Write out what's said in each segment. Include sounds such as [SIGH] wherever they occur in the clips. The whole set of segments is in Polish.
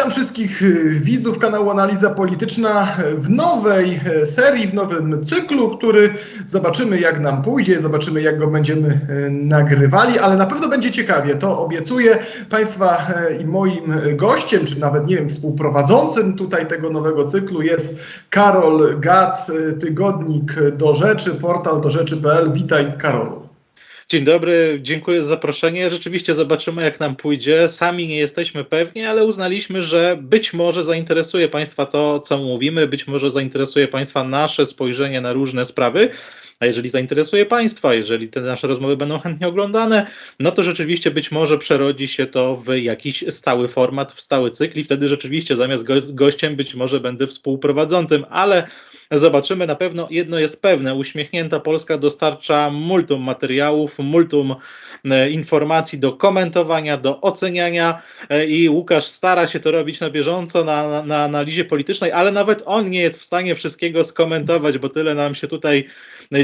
Witam wszystkich y, widzów kanału Analiza Polityczna w nowej e, serii, w nowym cyklu, który zobaczymy jak nam pójdzie, zobaczymy jak go będziemy e, nagrywali, ale na pewno będzie ciekawie, to obiecuję. Państwa e, i moim gościem, czy nawet nie wiem, współprowadzącym tutaj tego nowego cyklu jest Karol Gac, e, tygodnik do rzeczy, portal do rzeczy.pl. Witaj Karolu. Dzień dobry, dziękuję za zaproszenie. Rzeczywiście zobaczymy, jak nam pójdzie. Sami nie jesteśmy pewni, ale uznaliśmy, że być może zainteresuje Państwa to, co mówimy, być może zainteresuje Państwa nasze spojrzenie na różne sprawy. A jeżeli zainteresuje Państwa, jeżeli te nasze rozmowy będą chętnie oglądane, no to rzeczywiście być może przerodzi się to w jakiś stały format, w stały cykl i wtedy rzeczywiście zamiast go gościem być może będę współprowadzącym, ale zobaczymy. Na pewno jedno jest pewne, uśmiechnięta Polska dostarcza multum materiałów, multum e, informacji do komentowania, do oceniania e, i Łukasz stara się to robić na bieżąco na, na, na analizie politycznej, ale nawet on nie jest w stanie wszystkiego skomentować, bo tyle nam się tutaj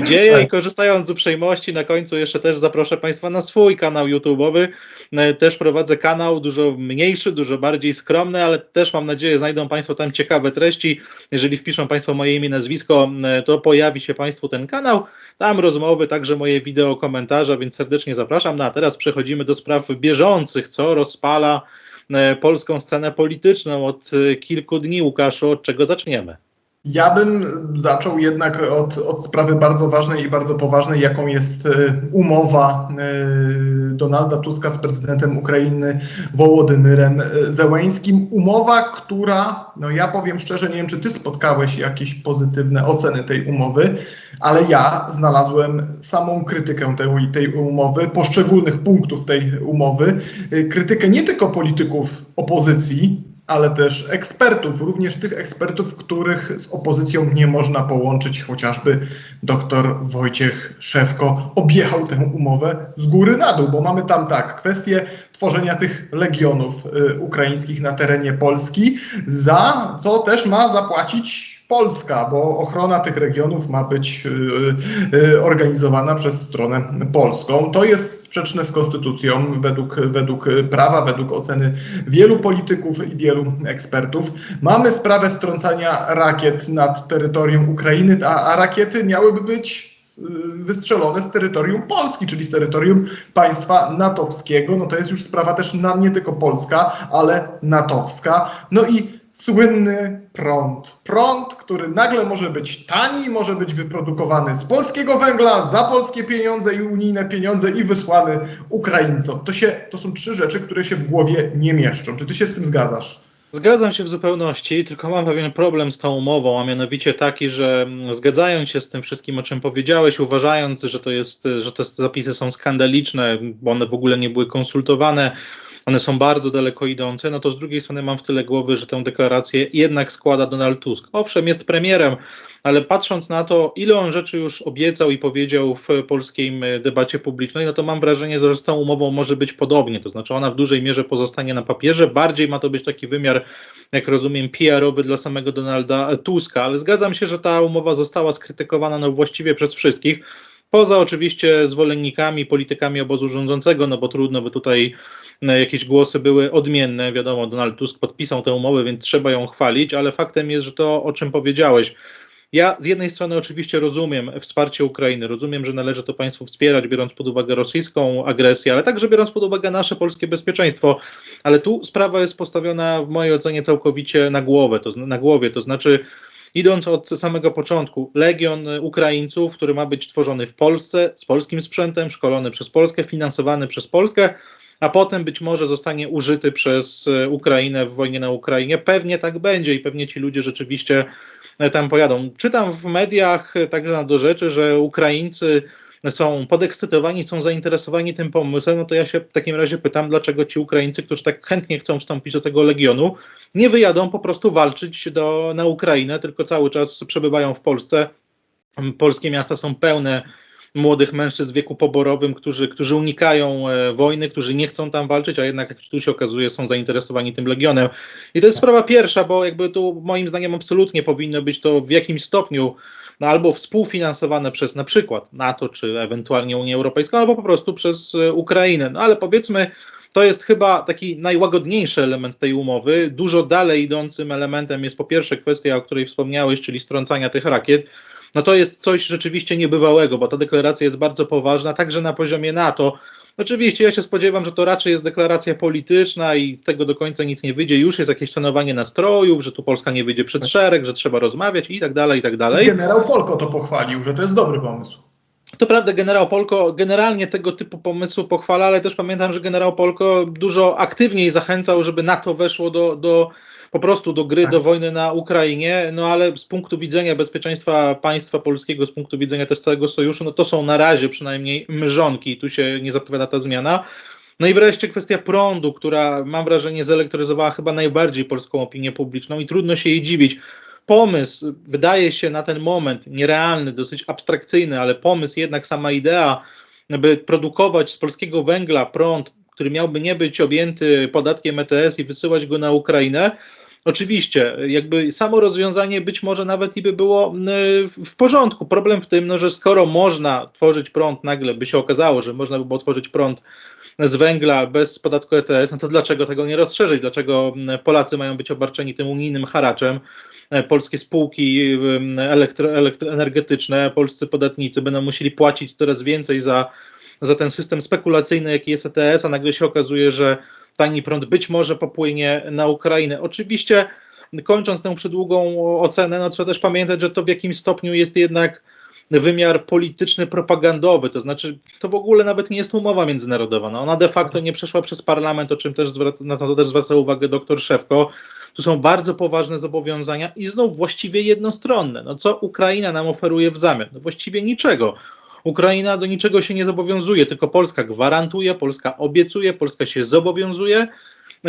dzieje i korzystając z uprzejmości na końcu jeszcze też zaproszę Państwa na swój kanał YouTube'owy. E, Też prowadzę kanał dużo mniejszy, dużo bardziej skromny, ale też mam nadzieję znajdą Państwo tam ciekawe treści. Jeżeli wpiszą Państwo moje imię, nazwisko, to pojawi się Państwu ten kanał. Tam rozmowy, także moje wideo, komentarze, więc serdecznie zapraszam. No a teraz przechodzimy do spraw bieżących, co rozpala e, polską scenę polityczną od e, kilku dni. Łukaszu, od czego zaczniemy? Ja bym zaczął jednak od, od sprawy bardzo ważnej i bardzo poważnej, jaką jest e, umowa e, Donalda Tuska z prezydentem Ukrainy Wołodymyrem e, Zełeńskim. Umowa, która, no ja powiem szczerze, nie wiem, czy ty spotkałeś jakieś pozytywne oceny tej umowy, ale ja znalazłem samą krytykę tej, tej umowy, poszczególnych punktów tej umowy, krytykę nie tylko polityków opozycji, ale też ekspertów, również tych ekspertów, których z opozycją nie można połączyć, chociażby dr Wojciech Szewko objechał tę umowę z góry na dół, bo mamy tam tak, kwestię tworzenia tych legionów y, ukraińskich na terenie Polski, za co też ma zapłacić Polska, bo ochrona tych regionów ma być y, y, organizowana przez stronę polską. To jest sprzeczne z konstytucją według, według prawa, według oceny wielu polityków i wielu ekspertów. Mamy sprawę strącania rakiet nad terytorium Ukrainy, a, a rakiety miałyby być y, wystrzelone z terytorium Polski, czyli z terytorium państwa natowskiego. No to jest już sprawa też na, nie tylko polska, ale natowska. No i słynny prąd. Prąd, który nagle może być tani, może być wyprodukowany z polskiego węgla, za polskie pieniądze i unijne pieniądze i wysłany Ukraińcom. To, się, to są trzy rzeczy, które się w głowie nie mieszczą. Czy ty się z tym zgadzasz? Zgadzam się w zupełności, tylko mam pewien problem z tą umową, a mianowicie taki, że mm, zgadzając się z tym wszystkim, o czym powiedziałeś, uważając, że to jest, że te zapisy są skandaliczne, bo one w ogóle nie były konsultowane, one są bardzo daleko idące, no to z drugiej strony mam w tyle głowy, że tę deklarację jednak składa Donald Tusk. Owszem, jest premierem, ale patrząc na to, ile on rzeczy już obiecał i powiedział w polskiej debacie publicznej, no to mam wrażenie, że z tą umową może być podobnie. To znaczy, ona w dużej mierze pozostanie na papierze. Bardziej ma to być taki wymiar, jak rozumiem, PR-owy dla samego Donalda Tuska, ale zgadzam się, że ta umowa została skrytykowana no, właściwie przez wszystkich. Poza oczywiście zwolennikami, politykami obozu rządzącego, no bo trudno, by tutaj e, jakieś głosy były odmienne. Wiadomo, Donald Tusk podpisał tę umowę, więc trzeba ją chwalić, ale faktem jest, że to, o czym powiedziałeś, ja z jednej strony oczywiście rozumiem wsparcie Ukrainy, rozumiem, że należy to państwo wspierać, biorąc pod uwagę rosyjską agresję, ale także biorąc pod uwagę nasze polskie bezpieczeństwo. Ale tu sprawa jest postawiona w mojej ocenie całkowicie na głowę, to, na głowie, to znaczy idąc od samego początku, legion Ukraińców, który ma być tworzony w Polsce, z polskim sprzętem, szkolony przez Polskę, finansowany przez Polskę, a potem być może zostanie użyty przez Ukrainę w wojnie na Ukrainie. Pewnie tak będzie i pewnie ci ludzie rzeczywiście tam pojadą. Czytam w mediach także na do rzeczy, że Ukraińcy są podekscytowani, są zainteresowani tym pomysłem, no to ja się w takim razie pytam, dlaczego ci Ukraińcy, którzy tak chętnie chcą wstąpić do tego legionu, nie wyjadą po prostu walczyć do, na Ukrainę, tylko cały czas przebywają w Polsce. Polskie miasta są pełne młodych mężczyzn w wieku poborowym, którzy, którzy unikają e, wojny, którzy nie chcą tam walczyć, a jednak, jak tu się okazuje, są zainteresowani tym legionem. I to jest sprawa pierwsza, bo jakby tu moim zdaniem absolutnie powinno być to w jakimś stopniu no, albo współfinansowane przez na przykład NATO, czy ewentualnie Unię Europejską, albo po prostu przez e, Ukrainę. No ale powiedzmy, to jest chyba taki najłagodniejszy element tej umowy. Dużo dalej idącym elementem jest po pierwsze kwestia, o której wspomniałeś, czyli strącania tych rakiet. No to jest coś rzeczywiście niebywałego, bo ta deklaracja jest bardzo poważna, także na poziomie NATO. Oczywiście ja się spodziewam, że to raczej jest deklaracja polityczna i z tego do końca nic nie wyjdzie. Już jest jakieś tonowanie nastrojów, że tu Polska nie wyjdzie przed szereg, że trzeba rozmawiać i tak dalej, i tak dalej. Generał Polko to pochwalił, że to jest dobry pomysł. To prawda, generał Polko generalnie tego typu pomysłu pochwala, ale też pamiętam, że generał Polko dużo aktywniej zachęcał, żeby NATO weszło do, do po prostu do gry, Tak. do wojny na Ukrainie, no ale z punktu widzenia bezpieczeństwa państwa polskiego, z punktu widzenia też całego sojuszu, no to są na razie przynajmniej mrzonki i tu się nie zapowiada ta zmiana. No i wreszcie kwestia prądu, która mam wrażenie zelektryzowała chyba najbardziej polską opinię publiczną i trudno się jej dziwić. Pomysł wydaje się na ten moment nierealny, dosyć abstrakcyjny, ale pomysł, jednak sama idea, by produkować z polskiego węgla prąd, który miałby nie być objęty podatkiem ETS i wysyłać go na Ukrainę, Oczywiście, jakby samo rozwiązanie być może nawet i by było y, w porządku. Problem w tym, no, że skoro można tworzyć prąd, nagle by się okazało, że można by było tworzyć prąd z węgla bez podatku ETS, no to dlaczego tego nie rozszerzyć? Dlaczego mm, Polacy mają być obarczeni tym unijnym haraczem? E, Polskie spółki elektro, elektroenergetyczne, polscy podatnicy będą musieli płacić coraz więcej za, za ten system spekulacyjny, jaki jest ETS, a nagle się okazuje, że tani prąd być może popłynie na Ukrainę. Oczywiście, kończąc tę przydługą ocenę, no trzeba też pamiętać, że to w jakimś stopniu jest jednak wymiar polityczny, propagandowy, to znaczy to w ogóle nawet nie jest umowa międzynarodowa. No, ona de facto nie przeszła przez parlament, o czym też zwraca, na to też zwraca uwagę doktor Szewko. Tu są bardzo poważne zobowiązania i znów właściwie jednostronne. No co Ukraina nam oferuje w zamian? No właściwie niczego. Ukraina do niczego się nie zobowiązuje, tylko Polska gwarantuje, Polska obiecuje, Polska się zobowiązuje,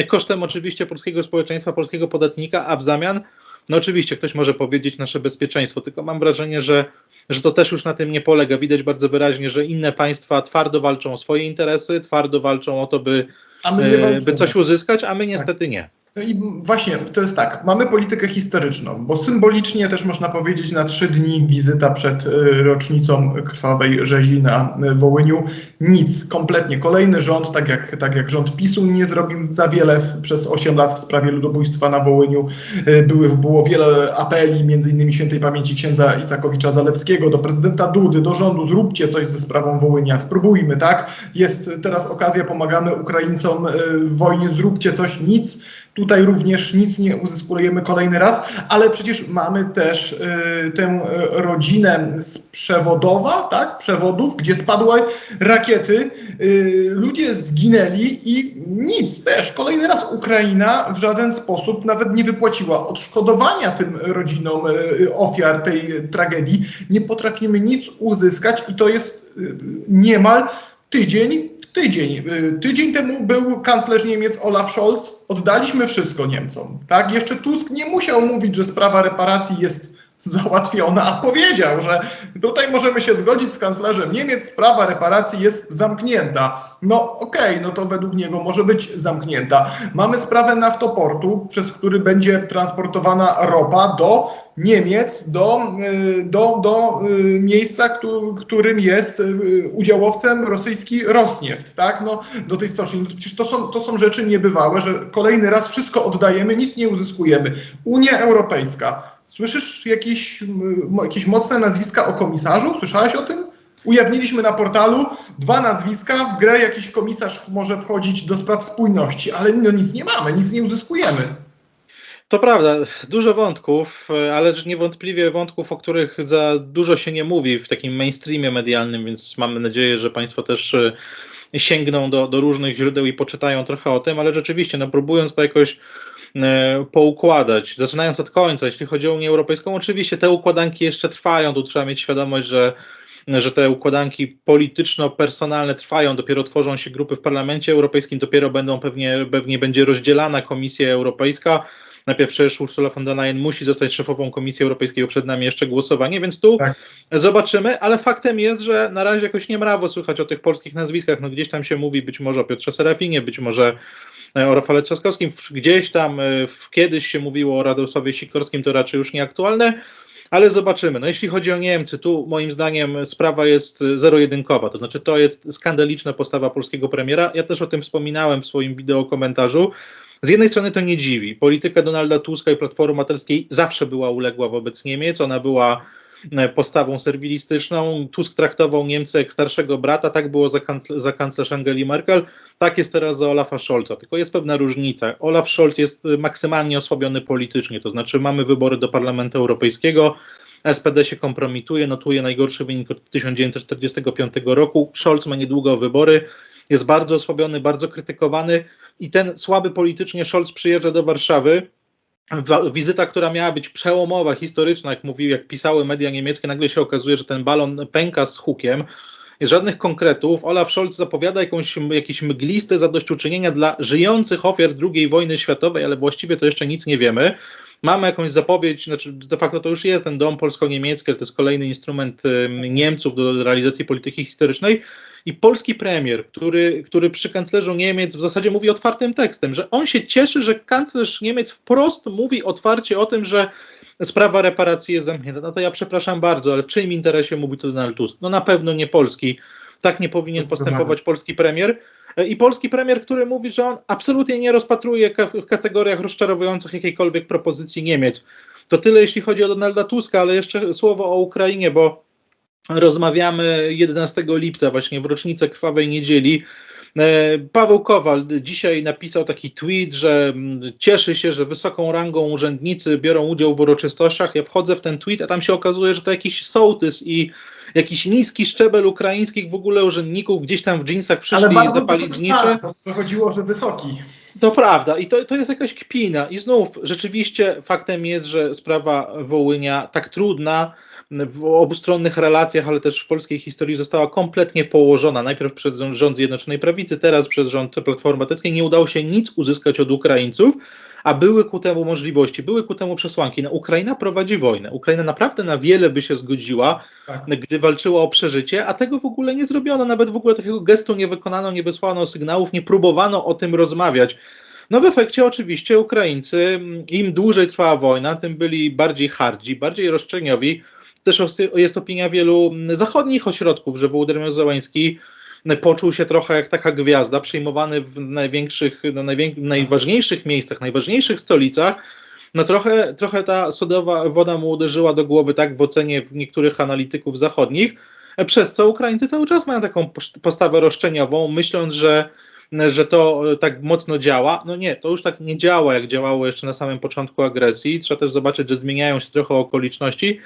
kosztem oczywiście polskiego społeczeństwa, polskiego podatnika, a w zamian, no oczywiście ktoś może powiedzieć nasze bezpieczeństwo, tylko mam wrażenie, że, że to też już na tym nie polega. Widać bardzo wyraźnie, że inne państwa twardo walczą o swoje interesy, twardo walczą o to, by, e, by coś uzyskać, a my niestety nie. No I właśnie, to jest tak, mamy politykę historyczną, bo symbolicznie też można powiedzieć na trzy dni wizyta przed y, rocznicą krwawej rzezi na y, Wołyniu. Nic, kompletnie. Kolejny rząd, tak jak, tak jak rząd PiSu nie zrobił za wiele w, przez 8 lat w sprawie ludobójstwa na Wołyniu. Y, Były, było wiele apeli, między innymi świętej pamięci księdza Isakowicza Zalewskiego, do prezydenta Dudy, do rządu, zróbcie coś ze sprawą Wołynia, spróbujmy, tak? Jest teraz okazja, pomagamy Ukraińcom w wojnie, zróbcie coś, nic. Tutaj również nic nie uzyskujemy kolejny raz, ale przecież mamy też y, tę y, rodzinę z przewodowa, tak? Przewodów, gdzie spadły rakiety, y, ludzie zginęli i nic też. Kolejny raz Ukraina w żaden sposób nawet nie wypłaciła odszkodowania tym rodzinom y, ofiar tej tragedii. Nie potrafimy nic uzyskać i to jest y, niemal tydzień tydzień. Y, Tydzień temu był kanclerz Niemiec Olaf Scholz. Oddaliśmy wszystko Niemcom. Tak? Jeszcze Tusk nie musiał mówić, że sprawa reparacji jest załatwiona, a powiedział, że tutaj możemy się zgodzić z kanclerzem Niemiec, sprawa reparacji jest zamknięta. No okej, no to według niego może być zamknięta. Mamy sprawę naftoportu, przez który będzie transportowana ropa do Niemiec, do, y, do, do y, miejsca, któ- którym jest y, udziałowcem rosyjski Rosnieft, tak? No, do tej stoczni. No, przecież to są, to są rzeczy niebywałe, że kolejny raz wszystko oddajemy, nic nie uzyskujemy. Unia Europejska. Słyszysz jakieś, jakieś mocne nazwiska o komisarzu? Słyszałeś o tym? Ujawniliśmy na portalu dwa nazwiska, w grę jakiś komisarz może wchodzić do spraw spójności, ale no nic nie mamy, nic nie uzyskujemy. To prawda, dużo wątków, e, ale niewątpliwie wątków, o których za dużo się nie mówi w takim mainstreamie medialnym, więc mamy nadzieję, że Państwo też e, sięgną do, do różnych źródeł i poczytają trochę o tym, ale rzeczywiście, no, próbując to jakoś poukładać, zaczynając od końca, jeśli chodzi o Unię Europejską, oczywiście te układanki jeszcze trwają, tu trzeba mieć świadomość, że że te układanki polityczno-personalne trwają, dopiero tworzą się grupy w Parlamencie Europejskim, dopiero będą pewnie, pewnie będzie rozdzielana Komisja Europejska, Najpierw przecież Ursula von der Leyen musi zostać szefową Komisji Europejskiej, bo przed nami jeszcze głosowanie, więc tu Tak. zobaczymy, ale faktem jest, że na razie jakoś nie mrawo słychać o tych polskich nazwiskach. No gdzieś tam się mówi być może o Piotrze Serafinie, być może e, o Rafale Trzaskowskim, gdzieś tam e, w, kiedyś się mówiło o Radosławie Sikorskim, to raczej już nieaktualne, ale zobaczymy. No jeśli chodzi o Niemcy, tu moim zdaniem sprawa jest e, zero-jedynkowa, to znaczy to jest skandaliczna postawa polskiego premiera. Ja też o tym wspominałem w swoim wideo komentarzu. Z jednej strony to nie dziwi. Polityka Donalda Tuska i Platformy Obywatelskiej zawsze była uległa wobec Niemiec. Ona była e, postawą serwilistyczną. Tusk traktował Niemcy jak starszego brata. Tak było za, kancl- za kanclerz Angeli Merkel. Tak jest teraz za Olafa Scholza. Tylko jest pewna różnica. Olaf Scholz jest e, maksymalnie osłabiony politycznie. To znaczy mamy wybory do Parlamentu Europejskiego. SPD się kompromituje, notuje najgorszy wynik od 1945 roku. Scholz ma niedługo wybory. Jest bardzo osłabiony, bardzo krytykowany i ten słaby politycznie Scholz przyjeżdża do Warszawy. Wa- Wizyta, która miała być przełomowa, historyczna, jak mówił, jak pisały media niemieckie, nagle się okazuje, że ten balon pęka z hukiem. Jest żadnych konkretów. Olaf Scholz zapowiada jakąś, jakieś mgliste zadośćuczynienia dla żyjących ofiar II wojny światowej, ale właściwie to jeszcze nic nie wiemy. Mamy jakąś zapowiedź, znaczy de facto to już jest ten dom polsko-niemiecki, to jest kolejny instrument Niemców do realizacji polityki historycznej. I polski premier, który, który przy kanclerzu Niemiec w zasadzie mówi otwartym tekstem, że on się cieszy, że kanclerz Niemiec wprost mówi otwarcie o tym, że sprawa reparacji jest zamknięta. No to ja przepraszam bardzo, ale w czyim interesie mówi to Donald Tusk? No na pewno nie polski. Tak nie powinien postępować polski premier. I polski premier, który mówi, że on absolutnie nie rozpatruje w kategoriach rozczarowujących jakiejkolwiek propozycji Niemiec. To tyle, jeśli chodzi o Donalda Tuska, ale jeszcze słowo o Ukrainie, bo rozmawiamy 11 lipca, właśnie w rocznicę Krwawej Niedzieli. E, Paweł Kowal dzisiaj napisał taki tweet, że mm, cieszy się, że wysoką rangą urzędnicy biorą udział w uroczystościach. Ja wchodzę w ten tweet, a tam się okazuje, że to jakiś sołtys i jakiś niski szczebel ukraińskich w ogóle urzędników gdzieś tam w dżinsach przyszli i zapalić wysoki, znicze. to- to chodziło, że wysoki. To prawda i to, to jest jakaś kpina. I znów rzeczywiście faktem jest, że sprawa Wołynia tak trudna w obustronnych relacjach, ale też w polskiej historii została kompletnie położona. Najpierw przez rząd- Zjednoczonej Prawicy, teraz przez rząd Platformy Obywatelskiej. Nie udało się nic uzyskać od Ukraińców, a były ku temu możliwości, były ku temu przesłanki. No, Ukraina prowadzi wojnę. Ukraina naprawdę na wiele by się zgodziła, Tak. gdy walczyła o przeżycie, a tego w ogóle nie zrobiono. Nawet w ogóle takiego gestu nie wykonano, nie wysłano sygnałów, nie próbowano o tym rozmawiać. No w efekcie oczywiście Ukraińcy, im dłużej trwała wojna, tym byli bardziej hardzi, bardziej roszczeniowi. Też jest opinia wielu zachodnich ośrodków, że Wołodymyr Zełański poczuł się trochę jak taka gwiazda, przyjmowany w największych, no, najwię- najważniejszych miejscach, najważniejszych stolicach. No trochę, trochę ta sodowa woda mu uderzyła do głowy, tak w ocenie niektórych analityków zachodnich, przez co Ukraińcy cały czas mają taką postawę roszczeniową, myśląc, że że to tak mocno działa. No nie, to już tak nie działa, jak działało jeszcze na samym początku agresji. Trzeba też zobaczyć, że zmieniają się trochę okoliczności.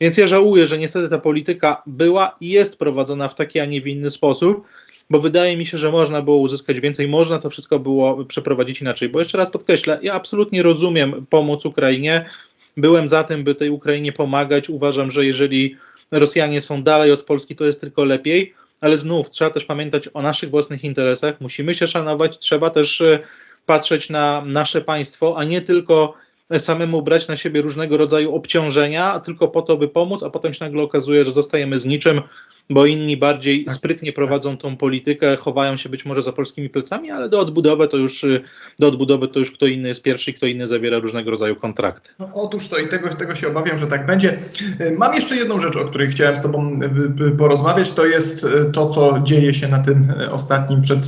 Więc ja żałuję, że niestety ta polityka była i jest prowadzona w taki, a nie w inny sposób, bo wydaje mi się, że można było uzyskać więcej, można to wszystko było przeprowadzić inaczej. Bo jeszcze raz podkreślę, ja absolutnie rozumiem pomoc Ukrainie. Byłem za tym, by tej Ukrainie pomagać. Uważam, że jeżeli Rosjanie są dalej od Polski, to jest tylko lepiej ale znów trzeba też pamiętać o naszych własnych interesach, musimy się szanować, trzeba też e, patrzeć na nasze państwo, a nie tylko samemu brać na siebie różnego rodzaju obciążenia, tylko po to, by pomóc, a potem się nagle okazuje, że zostajemy z niczym, bo inni bardziej Tak. sprytnie prowadzą tą politykę, chowają się być może za polskimi plecami, ale do odbudowy to już y, do odbudowy to już kto inny jest pierwszy, kto inny zawiera różnego rodzaju kontrakty. No, otóż to i tego, tego się obawiam, że tak będzie. Y, Mam jeszcze jedną rzecz, o której chciałem z Tobą y, porozmawiać. To jest to, co dzieje się na tym ostatnim przed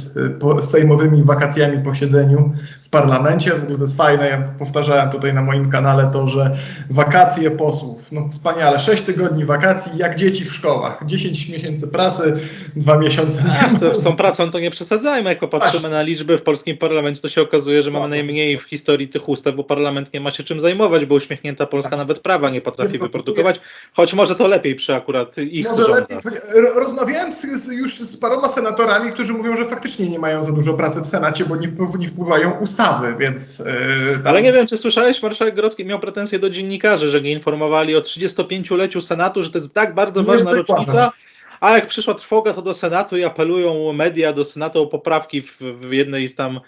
sejmowymi wakacjami posiedzeniu w parlamencie. To jest fajne. Ja powtarzałem tutaj na moim kanale to, że wakacje posłów. No wspaniale. 6 tygodni wakacji, jak dzieci w szkołach. 10 miesięcy pracy, 2 miesiące. A, z, tą pracą to nie przesadzajmy. Jak popatrzymy na liczby w polskim parlamencie, to się okazuje, że mamy najmniej w historii tych ustaw, bo parlament nie ma się czym zajmować, bo uśmiechnięta Polska nawet prawa nie potrafi wyprodukować, choć może to lepiej przy akurat ich Może lepiej. Ro- Rozmawiałem z, z, już z paroma senatorami, którzy mówią, że faktycznie nie mają za dużo pracy w Senacie, bo nie, wpływ, nie wpływają ustawy, więc. Yy, Ale nie wiem, czy słyszałeś, marszałek Grodzki miał pretensje do dziennikarzy, że nie informowali o 35-leciu Senatu, że to jest tak bardzo ważna rocznica. A jak przyszła trwoga, to do Senatu i apelują media do Senatu o poprawki w, w jednej z tam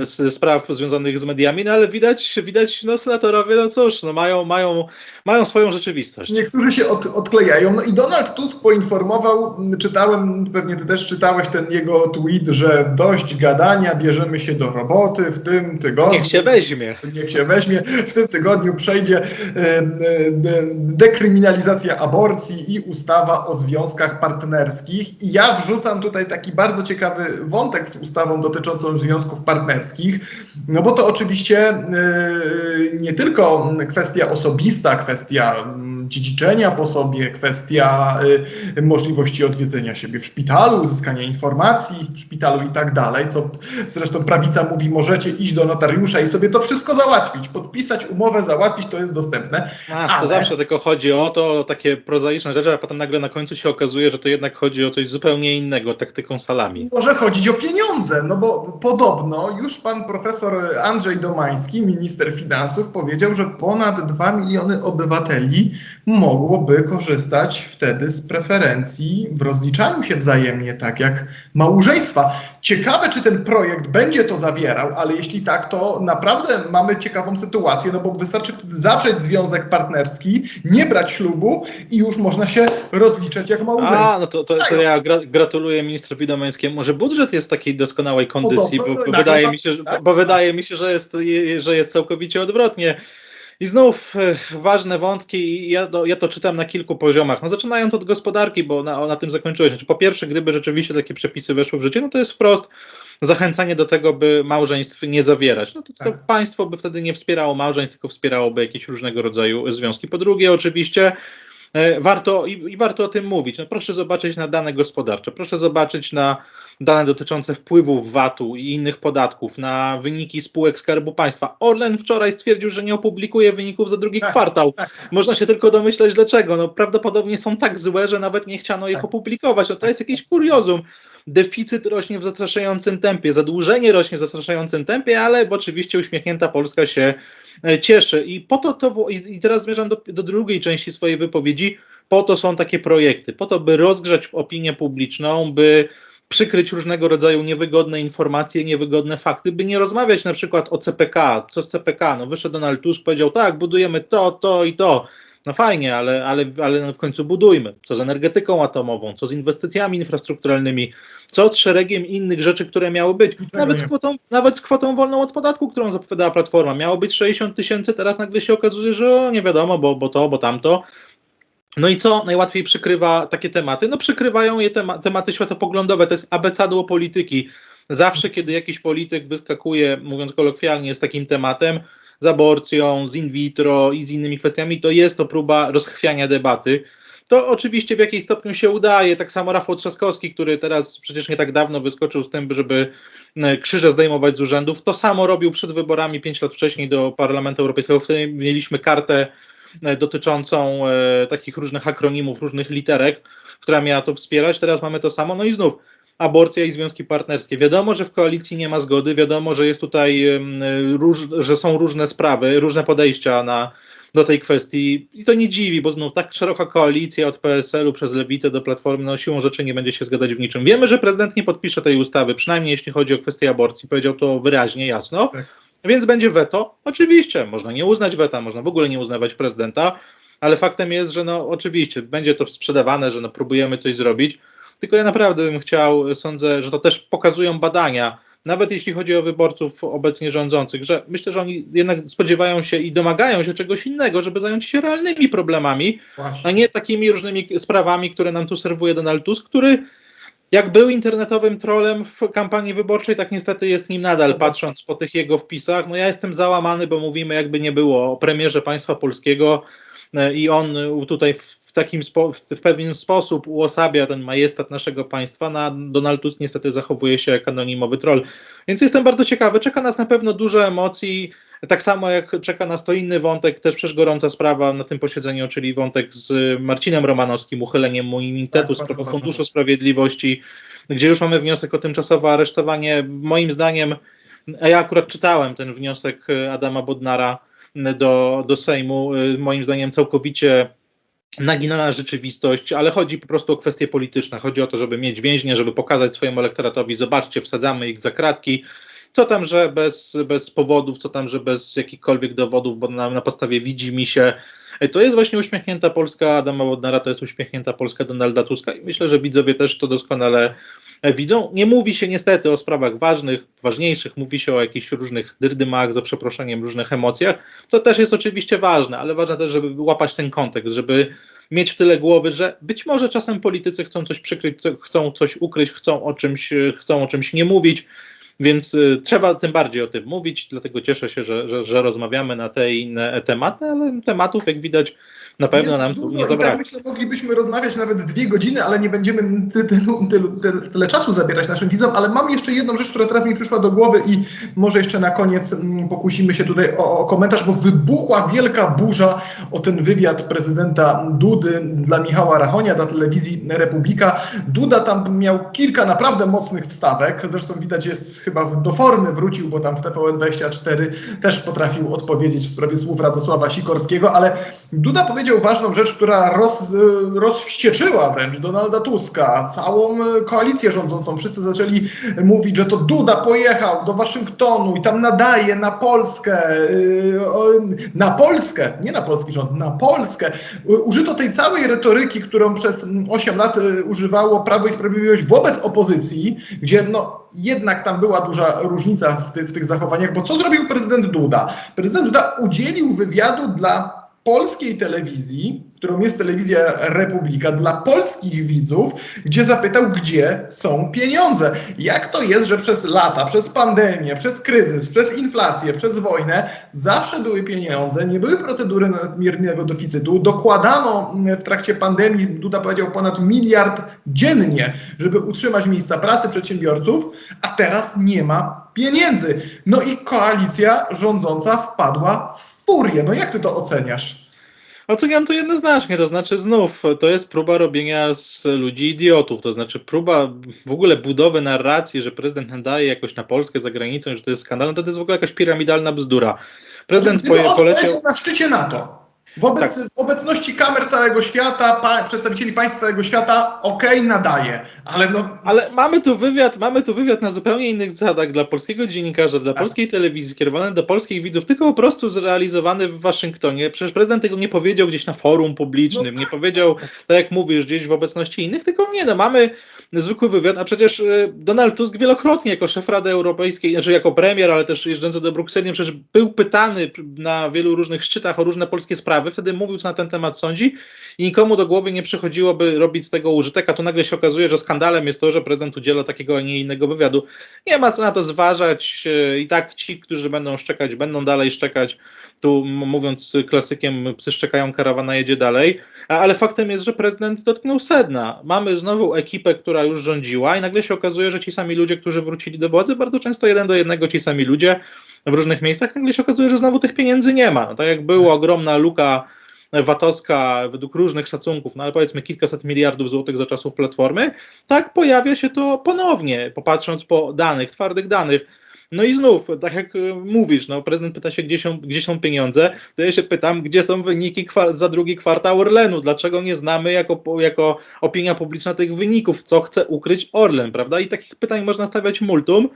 z spraw związanych z mediami, no ale widać, widać no senatorowie, no cóż, no mają, mają, mają swoją rzeczywistość. Niektórzy się od, odklejają. No i Donald Tusk poinformował, czytałem, pewnie ty też czytałeś ten jego tweet, że dość gadania, bierzemy się do roboty w tym tygodniu. Niech się weźmie. Niech się weźmie. W tym tygodniu przejdzie de- dekryminalizacja aborcji i ustawa o związkach partnerskich. I ja wrzucam tutaj taki bardzo ciekawy wątek z ustawą dotyczącą związków partnerskich, no bo to oczywiście e, nie tylko kwestia osobista, kwestia mm, dziedziczenia po sobie, kwestia e, możliwości odwiedzenia siebie w szpitalu, uzyskania informacji w szpitalu i tak dalej, co zresztą prawica mówi, możecie iść do notariusza i sobie to wszystko załatwić, podpisać umowę, załatwić, to jest dostępne. A, to Ale- zawsze tylko chodzi o to, takie prozaiczne rzeczy, a potem nagle na końcu się okazuje, że to jednak chodzi o coś zupełnie innego, taktyką salami. Może chodzić o pieniądze, no bo podobno już pan profesor Andrzej Domański, minister finansów, powiedział, że ponad 2 miliony obywateli mogłoby korzystać wtedy z preferencji w rozliczaniu się wzajemnie, tak jak małżeństwa. Ciekawe, czy ten projekt będzie to zawierał, ale jeśli tak, to naprawdę mamy ciekawą sytuację, no bo wystarczy wtedy zawrzeć związek partnerski, nie brać ślubu i już można się rozliczać jak małżeństwo. A, no to, to, to ja gra, gratuluję ministrowi Domańskiemu. Może budżet jest w takiej doskonałej kondycji, bo, wydaje mi się, że, bo wydaje mi się, że jest, je- że jest całkowicie odwrotnie. I znów e, ważne wątki, i ja, to- ja to czytam na kilku poziomach. No, zaczynając od gospodarki, bo na, na tym zakończyłeś. Znaczy, po pierwsze, gdyby rzeczywiście takie przepisy weszły w życie, no to jest wprost zachęcanie do tego, by małżeństw nie zawierać. No to, to Tak. państwo by wtedy nie wspierało małżeństw, tylko wspierałoby jakieś różnego rodzaju związki. Po drugie, oczywiście, warto i, i warto o tym mówić. No proszę zobaczyć na dane gospodarcze, proszę zobaczyć na dane dotyczące wpływów VAT-u i innych podatków, na wyniki spółek Skarbu Państwa. Orlen wczoraj stwierdził, że nie opublikuje wyników za drugi kwartał. Można się tylko domyśleć dlaczego. No prawdopodobnie są tak złe, że nawet nie chciano ich opublikować. No to jest jakieś kuriozum. Deficyt rośnie w zastraszającym tempie, zadłużenie rośnie w zastraszającym tempie, ale oczywiście uśmiechnięta Polska się e, cieszy. I po to to i teraz zmierzam do, do drugiej części swojej wypowiedzi, po to są takie projekty, po to, by rozgrzać opinię publiczną, by przykryć różnego rodzaju niewygodne informacje, niewygodne fakty, by nie rozmawiać na przykład o CPK. Co z CPK? No wyszedł Donald Tusk, powiedział tak, budujemy to, to i to. No fajnie, ale, ale, ale w końcu budujmy. Co z energetyką atomową, co z inwestycjami infrastrukturalnymi, co z szeregiem innych rzeczy, które miały być. Nawet z, kwotą, nawet z kwotą wolną od podatku, którą zapowiadała Platforma. Miało być 60 tysięcy, teraz nagle się okazuje, że o, nie wiadomo, bo, bo to, bo tamto. No i co najłatwiej przykrywa takie tematy? No przykrywają je tema, tematy światopoglądowe, to jest abecadło polityki. Zawsze, kiedy jakiś polityk wyskakuje, mówiąc kolokwialnie, z takim tematem, z aborcją, z in vitro i z innymi kwestiami, to jest to próba rozchwiania debaty. To oczywiście w jakiś stopniu się udaje. Tak samo Rafał Trzaskowski, który teraz przecież nie tak dawno wyskoczył z tym, żeby e, krzyże zdejmować z urzędów, to samo robił przed wyborami 5 lat wcześniej do Parlamentu Europejskiego. Wtedy mieliśmy kartę e, dotyczącą e, takich różnych akronimów, różnych literek, która miała to wspierać. Teraz mamy to samo. No i znów aborcja i związki partnerskie. Wiadomo, że w koalicji nie ma zgody, wiadomo, że jest tutaj, róż, że są różne sprawy, różne podejścia na, do tej kwestii i to nie dziwi, bo znów tak szeroka koalicja od PSL-u przez Lewicę do Platformy, no siłą rzeczy nie będzie się zgadzać w niczym. Wiemy, że prezydent nie podpisze tej ustawy, przynajmniej jeśli chodzi o kwestię aborcji, powiedział to wyraźnie, jasno, Tak. więc będzie weto. Oczywiście, można nie uznać weta, można w ogóle nie uznawać prezydenta, ale faktem jest, że no oczywiście będzie to sprzedawane, że no próbujemy coś zrobić, tylko ja naprawdę bym chciał, sądzę, że to też pokazują badania, nawet jeśli chodzi o wyborców obecnie rządzących, że myślę, że oni jednak spodziewają się i domagają się czegoś innego, żeby zająć się realnymi problemami, Właśnie. a nie takimi różnymi sprawami, które nam tu serwuje Donald Tusk, który jak był internetowym trolem w kampanii wyborczej, tak niestety jest nim nadal, patrząc po tych jego wpisach. No ja jestem załamany, bo mówimy jakby nie było o premierze państwa polskiego i on e, tutaj w takim w pewien sposób uosabia ten majestat naszego państwa, na Donald Tusk niestety zachowuje się jak anonimowy troll. Więc jestem bardzo ciekawy, czeka nas na pewno dużo emocji, tak samo jak czeka nas to inny wątek, też przecież gorąca sprawa na tym posiedzeniu, czyli wątek z Marcinem Romanowskim, uchyleniem mu immunitetu Tak, z bardzo prawa ważny Funduszu. Sprawiedliwości, gdzie już mamy wniosek o tymczasowe aresztowanie. Moim zdaniem, a ja akurat czytałem ten wniosek e, Adama Bodnara do, do Sejmu, e, moim zdaniem całkowicie naginana rzeczywistość, ale chodzi po prostu o kwestie polityczne. Chodzi o to, żeby mieć więźnie, żeby pokazać swojemu elektoratowi, zobaczcie, wsadzamy ich za kratki. Co tam, że bez, bez powodów, co tam, że bez jakichkolwiek dowodów, bo na, na podstawie widzi mi się. To jest właśnie uśmiechnięta Polska Adama Bodnara, to jest uśmiechnięta Polska Donalda Tuska i myślę, że widzowie też to doskonale e, widzą. Nie mówi się niestety o sprawach ważnych, ważniejszych, mówi się o jakichś różnych dyrdymach, za przeproszeniem, różnych emocjach. To też jest oczywiście ważne, ale ważne też, żeby łapać ten kontekst, żeby mieć w tyle głowy, że być może czasem politycy chcą coś przykryć, chcą coś ukryć, chcą o czymś, e, chcą o czymś nie mówić. Więc y, trzeba tym bardziej o tym mówić, dlatego cieszę się, że, że, że rozmawiamy na te inne tematy, ale tematów, jak widać, na pewno Jest nam dużo nie i zabraknie. tak myślę, moglibyśmy rozmawiać nawet dwie godziny, ale nie będziemy ty, tylu, tylu, tyle, tyle czasu zabierać naszym widzom, ale mam jeszcze jedną rzecz, która teraz mi przyszła do głowy i może jeszcze na koniec mm, pokusimy się tutaj o, o komentarz, bo wybuchła wielka burza o ten wywiad prezydenta Dudy dla Michała Rachonia, dla telewizji Republika. Duda tam miał kilka naprawdę mocnych wstawek, zresztą widać jest chyba do formy wrócił, bo tam w TVN24 też potrafił odpowiedzieć w sprawie słów Radosława Sikorskiego, ale Duda powiedział ważną rzecz, która roz, rozwścieczyła wręcz Donalda Tuska, całą e, koalicję rządzącą. Wszyscy zaczęli mówić, że to Duda pojechał do Waszyngtonu i tam nadaje na Polskę, o, na Polskę, nie na polski rząd, na Polskę. Użyto tej całej retoryki, którą przez mm, 8 lat y, używało Prawo i Sprawiedliwość wobec opozycji, gdzie no, jednak tam była duża różnica w, ty, w tych zachowaniach, bo co zrobił prezydent Duda? Prezydent Duda udzielił wywiadu dla polskiej telewizji, którą jest telewizja Republika, dla polskich widzów, gdzie zapytał, gdzie są pieniądze. Jak to jest, że przez lata, przez pandemię, przez kryzys, przez inflację, przez wojnę zawsze były pieniądze, nie były procedury nadmiernego deficytu, dokładano w trakcie pandemii, Duda powiedział, ponad miliard dziennie, żeby utrzymać miejsca pracy przedsiębiorców, a teraz nie ma pieniędzy. No i koalicja rządząca wpadła w furię. No jak ty to oceniasz? Oceniam to jednoznacznie, to znaczy znów to jest próba robienia z ludzi idiotów, to znaczy próba w ogóle budowy narracji, że prezydent nadaje jakoś na Polskę za granicą, że to jest skandal, no to, to jest w ogóle jakaś piramidalna bzdura. Prezydent on poleciał... na szczycie NATO. Wobec, Tak. W obecności kamer całego świata, pa, przedstawicieli państw całego świata, okej, nadaje, ale no Ale mamy tu wywiad, mamy tu wywiad na zupełnie innych zasadach dla polskiego dziennikarza, dla Tak. polskiej telewizji, skierowany do polskich widzów, tylko po prostu zrealizowany w Waszyngtonie. Przecież prezydent tego nie powiedział gdzieś na forum publicznym, No nie powiedział, tak jak mówisz, gdzieś w obecności innych, tylko nie, no mamy zwykły wywiad, a przecież e, Donald Tusk wielokrotnie jako szef Rady Europejskiej, znaczy jako premier, ale też jeżdżący do Brukseli, przecież był pytany na wielu różnych szczytach o różne polskie sprawy, wtedy mówił, co na ten temat sądzi i nikomu do głowy nie przychodziłoby robić z tego użytek, a tu nagle się okazuje, że skandalem jest to, że prezydent udziela takiego, a nie innego wywiadu. Nie ma co na to zważać e, i tak ci, którzy będą szczekać, będą dalej szczekać. Tu mówiąc klasykiem, psy szczekają, karawana jedzie dalej, ale faktem jest, że prezydent dotknął sedna. Mamy znowu ekipę, która już rządziła i nagle się okazuje, że ci sami ludzie, którzy wrócili do władzy, bardzo często jeden do jednego ci sami ludzie w różnych miejscach, nagle się okazuje, że znowu tych pieniędzy nie ma. No, tak jak była ogromna luka VAT-owska według różnych szacunków, no ale powiedzmy kilkaset miliardów złotych za czasów Platformy, tak pojawia się to ponownie, popatrząc po danych, twardych danych. No i znów, tak jak y, mówisz, no, prezydent pyta się, gdzie są, gdzie są pieniądze, to ja się pytam, gdzie są wyniki za drugi kwartał Orlenu, dlaczego nie znamy jako, jako opinia publiczna tych wyników, co chce ukryć Orlen, prawda? I takich pytań można stawiać multum,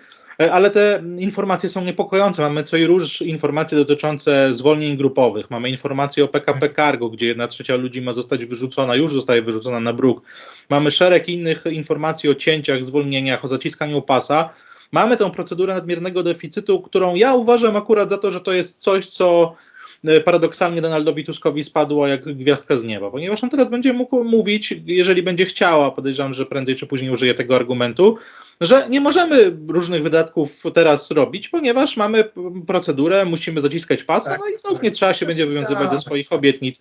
E, ale te informacje są niepokojące. Mamy co i róż informacje dotyczące zwolnień grupowych. Mamy informacje o PKP Cargo, gdzie jedna trzecia ludzi ma zostać wyrzucona, już zostaje wyrzucona na bruk. Mamy szereg innych informacji o cięciach, zwolnieniach, o zaciskaniu pasa. Mamy tę procedurę nadmiernego deficytu, którą ja uważam akurat za to, że to jest coś, co e, paradoksalnie Donaldowi Tuskowi spadło jak gwiazdka z nieba, ponieważ on teraz będzie mógł mówić, jeżeli będzie chciała, podejrzewam, że prędzej czy później użyje tego argumentu, że nie możemy różnych wydatków teraz robić, ponieważ mamy procedurę, musimy zaciskać pasa, Tak, no i znów tak. nie trzeba się będzie wywiązywać ze Tak. swoich obietnic.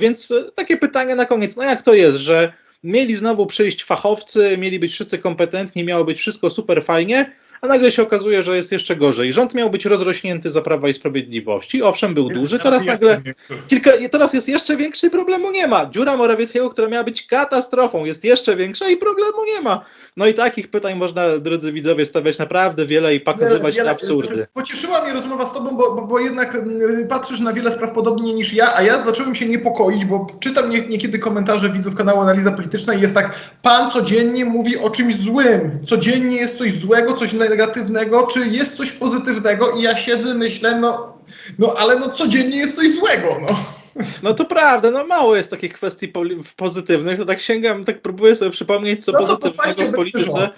Więc e, takie pytanie na koniec, no jak to jest, że mieli znowu przyjść fachowcy, mieli być wszyscy kompetentni, miało być wszystko super fajnie, a nagle się okazuje, że jest jeszcze gorzej. Rząd miał być rozrośnięty za Prawa i Sprawiedliwości, owszem, był jest duży, teraz jest nagle kilka, teraz jest jeszcze większy i problemu nie ma. Dziura Morawieckiego, która miała być katastrofą, jest jeszcze większa i problemu nie ma. No i takich pytań można, drodzy widzowie, stawiać naprawdę wiele i pokazywać Wiele- te wiele- absurdy. Pocieszyła mnie rozmowa z tobą, bo, bo, bo jednak mm, patrzysz na wiele spraw podobnie niż ja, a ja zacząłem się niepokoić, bo czytam nie, niekiedy komentarze widzów kanału Analiza Polityczna i jest tak, pan codziennie mówi o czymś złym, codziennie jest coś złego, coś, na, negatywnego, czy jest coś pozytywnego i ja siedzę, myślę, no, no ale no codziennie jest coś złego, no. No to prawda, no mało jest takich kwestii pozytywnych, to tak sięgam, tak próbuję sobie przypomnieć, co co pozytywnego pochwalić w polityce.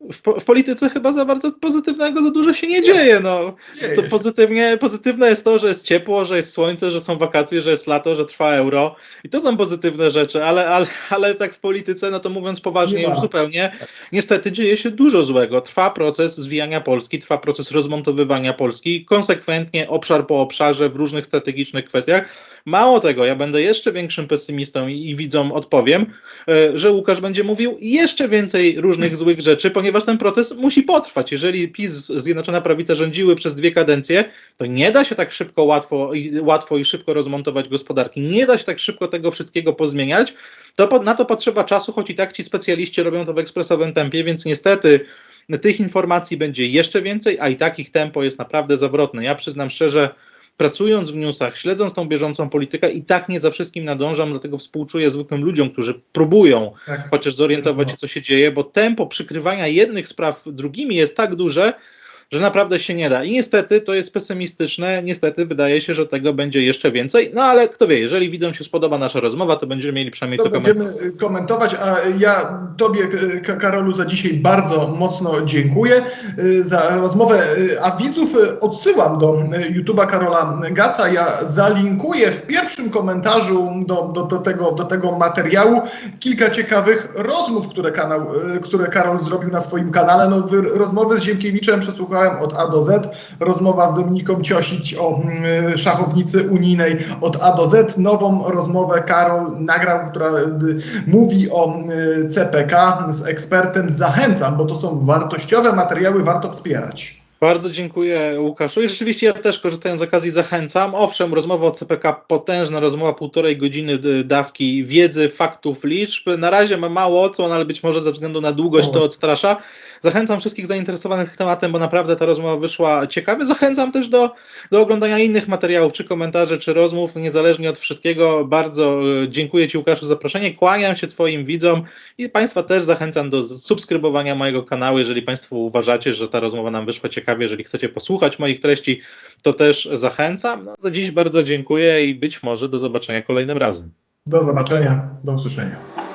W, po, w polityce chyba za bardzo pozytywnego za dużo się nie dzieje. No. To pozytywnie, pozytywne jest to, że jest ciepło, że jest słońce, że są wakacje, że jest lato, że trwa euro. I to są pozytywne rzeczy, ale, ale, ale tak w polityce, no to mówiąc poważnie Nie już bardzo. zupełnie, niestety dzieje się dużo złego. Trwa proces zwijania Polski, trwa proces rozmontowywania Polski, konsekwentnie obszar po obszarze w różnych strategicznych kwestiach. Mało tego, ja będę jeszcze większym pesymistą i, i widzom odpowiem, e, że Łukasz będzie mówił jeszcze więcej różnych [LAUGHS] złych rzeczy, ponieważ ten proces musi potrwać. Jeżeli PiS, Zjednoczona Prawica rządziły przez dwie kadencje, to nie da się tak szybko, łatwo i, łatwo i szybko rozmontować gospodarki. Nie da się tak szybko tego wszystkiego pozmieniać. To, na to potrzeba czasu, choć i tak ci specjaliści robią to w ekspresowym tempie, więc niestety tych informacji będzie jeszcze więcej, a i tak ich tempo jest naprawdę zawrotne. Ja przyznam szczerze, pracując w newsach, śledząc tą bieżącą politykę, i tak nie za wszystkim nadążam, dlatego współczuję zwykłym ludziom, którzy próbują Tak. chociaż zorientować się, co się dzieje, bo tempo przykrywania jednych spraw drugimi jest tak duże, że naprawdę się nie da. I niestety to jest pesymistyczne. Niestety wydaje się, że tego będzie jeszcze więcej. No ale kto wie, jeżeli widzom się spodoba nasza rozmowa, to będziemy mieli przynajmniej To co komentować. będziemy komentować, a ja Tobie, Karolu, za dzisiaj bardzo mocno dziękuję y, za rozmowę, y, a widzów y, odsyłam do YouTube'a Karola Gaca. Ja zalinkuję w pierwszym komentarzu do, do, do, tego, do tego materiału kilka ciekawych rozmów, które, kanał, które Karol zrobił na swoim kanale. No, wy- rozmowy z Ziemkiewiczem przesłuchałem od A do Z, rozmowa z Dominiką Ciosić o y, szachownicy unijnej od A do Z, nową rozmowę Karol nagrał, która y, mówi o y, CPK z ekspertem. Zachęcam, bo to są wartościowe materiały, warto wspierać. Bardzo dziękuję Łukaszu. I rzeczywiście ja też korzystając z okazji zachęcam. Owszem, rozmowa o CPK potężna, rozmowa półtorej godziny y, dawki wiedzy, faktów, liczb. Na razie ma mało odsłon, ale być może ze względu na długość to odstrasza. Zachęcam wszystkich zainteresowanych tematem, bo naprawdę ta rozmowa wyszła ciekawie. Zachęcam też do, do oglądania innych materiałów, czy komentarzy, czy rozmów, niezależnie od wszystkiego. Bardzo y, dziękuję Ci Łukaszu za zaproszenie. Kłaniam się Twoim widzom i Państwa też zachęcam do subskrybowania mojego kanału, jeżeli Państwo uważacie, że ta rozmowa nam wyszła ciekawie, jeżeli chcecie posłuchać moich treści, to też zachęcam. No, za dziś bardzo dziękuję i być może do zobaczenia kolejnym razem. Do zobaczenia, do usłyszenia.